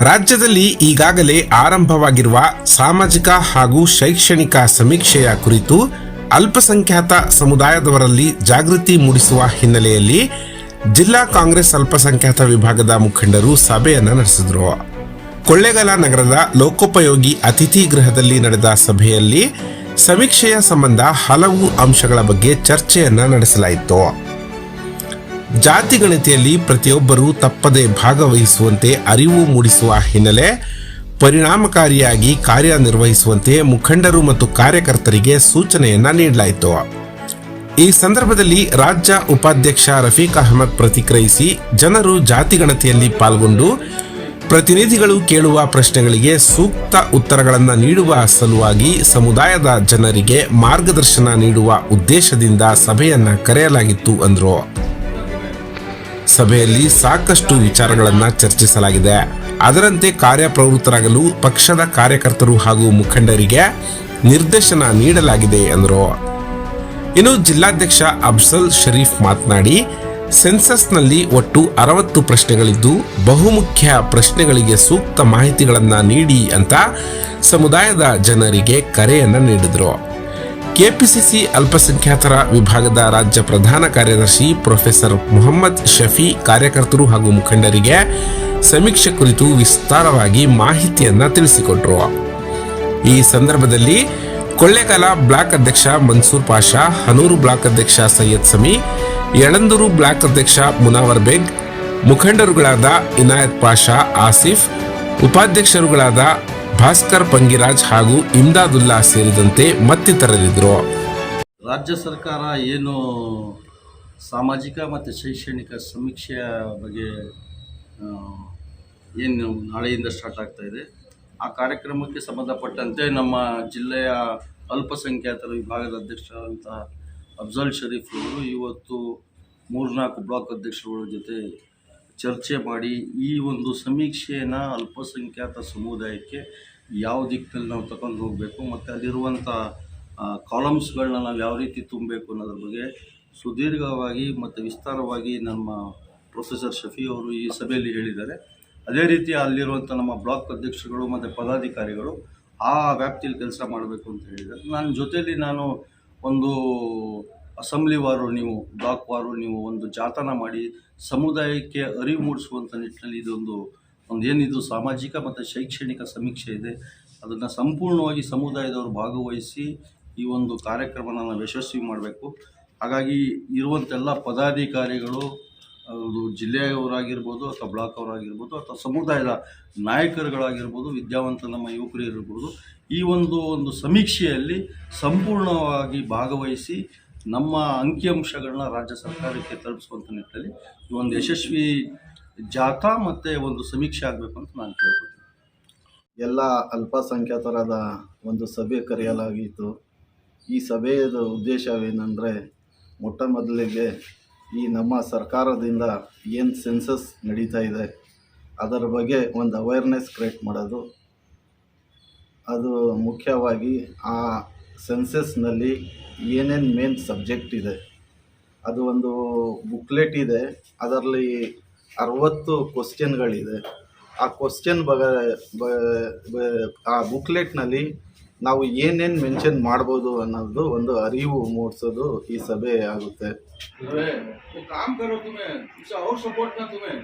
ರಾಜ್ಯದಲ್ಲಿ ಈಗಾಗಲೇ ಆರಂಭವಾಗಿರುವ ಸಾಮಾಜಿಕ ಹಾಗೂ ಶೈಕ್ಷಣಿಕ ಸಮೀಕ್ಷೆಯ ಕುರಿತು ಅಲ್ಪಸಂಖ್ಯಾತ ಸಮುದಾಯದವರಲ್ಲಿ ಜಾಗೃತಿ ಮೂಡಿಸುವ ಹಿನ್ನೆಲೆಯಲ್ಲಿ ಜಿಲ್ಲಾ ಕಾಂಗ್ರೆಸ್ ಅಲ್ಪಸಂಖ್ಯಾತ ವಿಭಾಗದ ಮುಖಂಡರು ಸಭೆಯನ್ನು ನಡೆಸಿದರು. ಕೊಳ್ಳೇಗಾಲ ನಗರದ ಲೋಕೋಪಯೋಗಿ ಅತಿಥಿ ಗೃಹದಲ್ಲಿ ನಡೆದ ಸಭೆಯಲ್ಲಿ ಸಮೀಕ್ಷೆಯ ಸಂಬಂಧ ಹಲವು ಅಂಶಗಳ ಬಗ್ಗೆ ಚರ್ಚೆಯನ್ನು ನಡೆಸಲಾಯಿತು. ಜಾತಿ ಗಣತಿಯಲ್ಲಿ ಪ್ರತಿಯೊಬ್ಬರೂ ತಪ್ಪದೆ ಭಾಗವಹಿಸುವಂತೆ ಅರಿವು ಮೂಡಿಸುವ ಹಿನ್ನೆಲೆ ಪರಿಣಾಮಕಾರಿಯಾಗಿ ಕಾರ್ಯನಿರ್ವಹಿಸುವಂತೆ ಮುಖಂಡರು ಮತ್ತು ಕಾರ್ಯಕರ್ತರಿಗೆ ಸೂಚನೆಯನ್ನ ನೀಡಲಾಯಿತು. ಈ ಸಂದರ್ಭದಲ್ಲಿ ರಾಜ್ಯ ಉಪಾಧ್ಯಕ್ಷ ರಫೀಕ್ ಅಹಮದ್ ಪ್ರತಿಕ್ರಿಯಿಸಿ ಜನರು ಜಾತಿ ಗಣತಿಯಲ್ಲಿ ಪಾಲ್ಗೊಂಡು ಪ್ರತಿನಿಧಿಗಳು ಕೇಳುವ ಪ್ರಶ್ನೆಗಳಿಗೆ ಸೂಕ್ತ ಉತ್ತರಗಳನ್ನು ನೀಡುವ ಸಲುವಾಗಿ ಸಮುದಾಯದ ಜನರಿಗೆ ಮಾರ್ಗದರ್ಶನ ನೀಡುವ ಉದ್ದೇಶದಿಂದ ಸಭೆಯನ್ನು ಕರೆಯಲಾಗಿತ್ತು ಅಂದರು. ಸಭೆಯಲ್ಲಿ ಸಾಕಷ್ಟು ವಿಚಾರಗಳನ್ನ ಚರ್ಚಿಸಲಾಗಿದೆ. ಅದರಂತೆ ಕಾರ್ಯಪ್ರವೃತ್ತರಾಗಲು ಪಕ್ಷದ ಕಾರ್ಯಕರ್ತರು ಹಾಗೂ ಮುಖಂಡರಿಗೆ ನಿರ್ದೇಶನ ನೀಡಲಾಗಿದೆ ಎಂದರು. ಇನ್ನು ಜಿಲ್ಲಾಧ್ಯಕ್ಷ ಅಫ್ಸಲ್ ಶರೀಫ್ ಮಾತನಾಡಿ, ಸೆನ್ಸಸ್ನಲ್ಲಿ ಒಟ್ಟು ಅರವತ್ತು ಪ್ರಶ್ನೆಗಳಿದ್ದು, ಬಹುಮುಖ್ಯ ಪ್ರಶ್ನೆಗಳಿಗೆ ಸೂಕ್ತ ಮಾಹಿತಿಗಳನ್ನು ನೀಡಿ ಅಂತ ಸಮುದಾಯದ ಜನರಿಗೆ ಕರೆಯನ್ನು ನೀಡಿದರು. ಕೆಪಿಸಿಸಿ ಅಲ್ಪಸಂಖ್ಯಾತರ ವಿಭಾಗದ ರಾಜ್ಯ ಪ್ರಧಾನ ಕಾರ್ಯದರ್ಶಿ ಪ್ರೊಫೆಸರ್ ಮೊಹಮ್ಮದ್ ಶಫಿ ಕಾರ್ಯಕರ್ತರು ಹಾಗೂ ಮುಖಂಡರಿಗೆ ಸಮೀಕ್ಷೆ ಕುರಿತು ವಿಸ್ತಾರವಾಗಿ ಮಾಹಿತಿಯನ್ನು ತಿಳಿಸಿಕೊಟ್ರು. ಈ ಸಂದರ್ಭದಲ್ಲಿ ಕೊಳ್ಳೇಗಾಲ ಬ್ಲಾಕ್ ಅಧ್ಯಕ್ಷ ಮನ್ಸೂರ್ ಪಾಷಾ, ಹನೂರು ಬ್ಲಾಕ್ ಅಧ್ಯಕ್ಷ ಸೈಯದ್ ಸಮಿ, ಯಳಂದೂರು ಬ್ಲಾಕ್ ಅಧ್ಯಕ್ಷ ಮುನಾವರ್ ಬೇಗ್, ಮುಖಂಡರುಗಳಾದ ಇನಾಯತ್ ಪಾಷಾ, ಆಸಿಫ್, ಉಪಾಧ್ಯಕ್ಷರುಗಳಾದ ಭಾಸ್ಕರ್ ಪಂಗಿರಾಜ್ ಹಾಗೂ ಇಮ್ದಾದುಲ್ಲಾ ಸೇರಿದಂತೆ ಮತ್ತಿತರರಿದ್ದರು. ರಾಜ್ಯ ಸರ್ಕಾರ ಏನು ಸಾಮಾಜಿಕ ಮತ್ತು ಶೈಕ್ಷಣಿಕ ಸಮೀಕ್ಷೆಯ ಬಗ್ಗೆ ಏನು ನಾಳೆಯಿಂದ ಸ್ಟಾರ್ಟ್ ಆಗ್ತಾ ಇದೆ. ಆ ಕಾರ್ಯಕ್ರಮಕ್ಕೆ ಸಂಬಂಧಪಟ್ಟಂತೆ ನಮ್ಮ ಜಿಲ್ಲೆಯ ಅಲ್ಪಸಂಖ್ಯಾತರ ವಿಭಾಗದ ಅಧ್ಯಕ್ಷರಾದಂಥ ಅಫ್ಜಲ್ ಶರೀಫ್ ಅವರು ಇವತ್ತು ಮೂರ್ನಾಲ್ಕು ಬ್ಲಾಕ್ ಅಧ್ಯಕ್ಷರುಗಳ ಜೊತೆ ಚರ್ಚೆ ಮಾಡಿ ಈ ಒಂದು ಸಮೀಕ್ಷೆಯನ್ನು ಅಲ್ಪಸಂಖ್ಯಾತ ಸಮುದಾಯಕ್ಕೆ ಯಾವ ದಿಕ್ಕಿನಲ್ಲಿ ನಾವು ತಗೊಂಡು ಹೋಗಬೇಕು ಮತ್ತು ಅಲ್ಲಿರುವಂಥ ಕಾಲಮ್ಸ್ಗಳನ್ನ ನಾವು ಯಾವ ರೀತಿ ತುಂಬಬೇಕು ಅನ್ನೋದ್ರ ಬಗ್ಗೆ ಸುದೀರ್ಘವಾಗಿ ಮತ್ತು ವಿಸ್ತಾರವಾಗಿ ನಮ್ಮ ಪ್ರೊಫೆಸರ್ ಶಫಿ ಅವರು ಈ ಸಭೆಯಲ್ಲಿ ಹೇಳಿದ್ದಾರೆ. ಅದೇ ರೀತಿ ಅಲ್ಲಿರುವಂಥ ನಮ್ಮ ಬ್ಲಾಕ್ ಅಧ್ಯಕ್ಷರುಗಳು ಮತ್ತು ಪದಾಧಿಕಾರಿಗಳು ಆ ವ್ಯಾಪ್ತಿಯಲ್ಲಿ ಕೆಲಸ ಮಾಡಬೇಕು ಅಂತ ಹೇಳಿದ್ದಾರೆ. ನನ್ನ ಜೊತೆಯಲ್ಲಿ ನಾನು ಒಂದು ಅಸೆಂಬ್ಲಿ ವಾರು, ನೀವು ಬ್ಲಾಕ್ ವಾರು, ನೀವು ಒಂದು ಜಾತನ ಮಾಡಿ ಸಮುದಾಯಕ್ಕೆ ಅರಿವು ಮೂಡಿಸುವಂಥ ನಿಟ್ಟಿನಲ್ಲಿ ಇದೊಂದು ಒಂದು ಏನಿದು ಸಾಮಾಜಿಕ ಮತ್ತು ಶೈಕ್ಷಣಿಕ ಸಮೀಕ್ಷೆ ಇದೆ. ಅದನ್ನು ಸಂಪೂರ್ಣವಾಗಿ ಸಮುದಾಯದವರು ಭಾಗವಹಿಸಿ ಈ ಒಂದು ಕಾರ್ಯಕ್ರಮನ ಯಶಸ್ವಿ ಮಾಡಬೇಕು. ಹಾಗಾಗಿ ಇರುವಂತೆಲ್ಲ ಪದಾಧಿಕಾರಿಗಳು, ಅದು ಜಿಲ್ಲೆಯವರಾಗಿರ್ಬೋದು ಅಥವಾ ಬ್ಲಾಕ್ ಅವರಾಗಿರ್ಬೋದು ಅಥವಾ ಸಮುದಾಯದ ನಾಯಕರುಗಳಾಗಿರ್ಬೋದು, ವಿದ್ಯಾವಂತ ನಮ್ಮ ಯುವಕರು ಇರ್ಬೋದು, ಈ ಒಂದು ಒಂದು ಸಮೀಕ್ಷೆಯಲ್ಲಿ ಸಂಪೂರ್ಣವಾಗಿ ಭಾಗವಹಿಸಿ ನಮ್ಮ ಅಂಕಿಅಂಶಗಳನ್ನ ರಾಜ್ಯ ಸರ್ಕಾರಕ್ಕೆ ತಲುಪಿಸುವಂಥ ನಿಟ್ಟಿನಲ್ಲಿ ಈ ಒಂದು ಯಶಸ್ವಿ ಜಾಥಾ ಮತ್ತು ಒಂದು ಸಮೀಕ್ಷೆ ಆಗಬೇಕು ಅಂತ ನಾನು ಕೇಳ್ಕೊತೀನಿ. ಎಲ್ಲ ಅಲ್ಪಸಂಖ್ಯಾತರಾದ ಒಂದು ಸಭೆ ಕರೆಯಲಾಗಿತ್ತು. ಈ ಸಭೆಯ ಉದ್ದೇಶವೇನೆಂದರೆ ಮೊಟ್ಟ ಮೊದಲಿಗೆ ಈ ನಮ್ಮ ಸರ್ಕಾರದಿಂದ ಏನು ಸೆನ್ಸಸ್ ನಡೀತಾ ಇದೆ, ಅದರ ಬಗ್ಗೆ ಒಂದು ಅವೇರ್ನೆಸ್ ಕ್ರಿಯೇಟ್ ಮಾಡೋದು. ಅದು ಮುಖ್ಯವಾಗಿ ಆ ಸೆನ್ಸಸ್ನಲ್ಲಿ ಏನೇನು ಮೇನ್ ಸಬ್ಜೆಕ್ಟ್ ಇದೆ, ಅದು ಒಂದು ಬುಕ್ಲೆಟ್ ಇದೆ, ಅದರಲ್ಲಿ ಅರವತ್ತು ಕ್ವಶನ್ಗಳಿದೆ ಆ ಕ್ವಶನ್ ಬಗ್ಗೆ ಬ- ಬ- ಆ ಬುಕ್ಲೆಟ್ನಲ್ಲಿ ನಾವು ಏನೇನು ಮೆನ್ಷನ್ ಮಾಡ್ಬೋದು ಅನ್ನೋದು ಒಂದು ಅರಿವು ಮೂಡಿಸೋದು ಈ ಸಭೆ ಆಗುತ್ತೆ काम करो तुम्हें और सपोर्ट ना तुम्हें